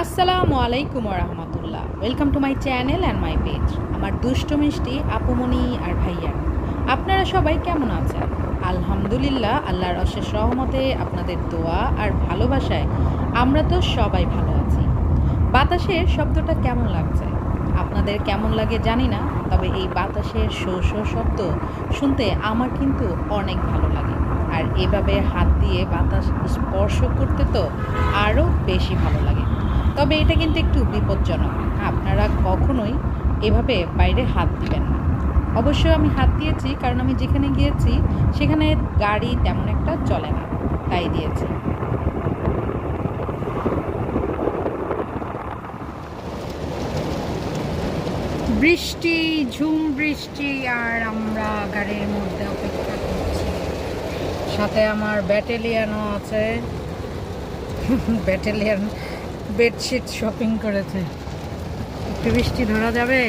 আসসালামু আলাইকুম রহমতুল্লাহ। Welcome to my channel and my page আমার দুষ্ট মিষ্টি আপুমনি আর ভাইয়া। আপনারা সবাই কেমন আছেন? আলহামদুলিল্লাহ, আল্লাহর অশেষ রহমতে আপনাদের দোয়া আর ভালোবাসায় আমরা তো সবাই ভালো আছি। বাতাসের শব্দটা কেমন লাগছে? আপনাদের কেমন লাগে জানি না, তবে এই বাতাসের শো শো শব্দ শুনতে আমার কিন্তু অনেক ভালো লাগে। আর এভাবে হাত দিয়ে বাতাস স্পর্শ করতে তো আরও বেশি ভালো লাগে। তবে এটা কিন্তু একটু বিপজ্জনক। আপনারা কখনোই এভাবে বাইরে হাত দিবেন না। অবশ্যই আমি হাত দিয়েছি, কারণ আমি যেখানে গিয়েছি, সেখানে গাড়ি তেমন একটা চলে না। তাই দিয়েছি। বৃষ্টি, ঝুম বৃষ্টি, আর আমরা গাড়ির মধ্যে অপেক্ষা করছি। সাথে আমার ব্যাটালিয়ানও আছে। ব্যাটালিয়ান বেডশিট শপিং করেছে। একটু বৃষ্টি ধরা যাবে?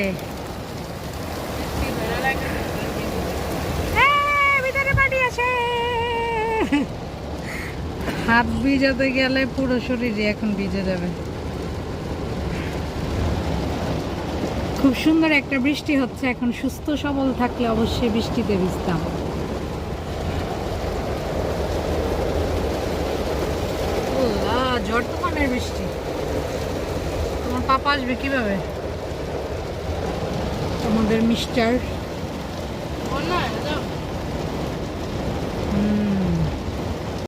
হাত ভিজাতে গেলে পুরো শরীরে এখন ভিজে যাবে। খুব সুন্দর একটা বৃষ্টি হচ্ছে। এখন সুস্থ সবল থাকলে অবশ্যই বৃষ্টিতে ভিজতাম। ঝড় বৃষ্টি তোমার পাপা আসবে কীভাবে? তোমাদের মিস্টার।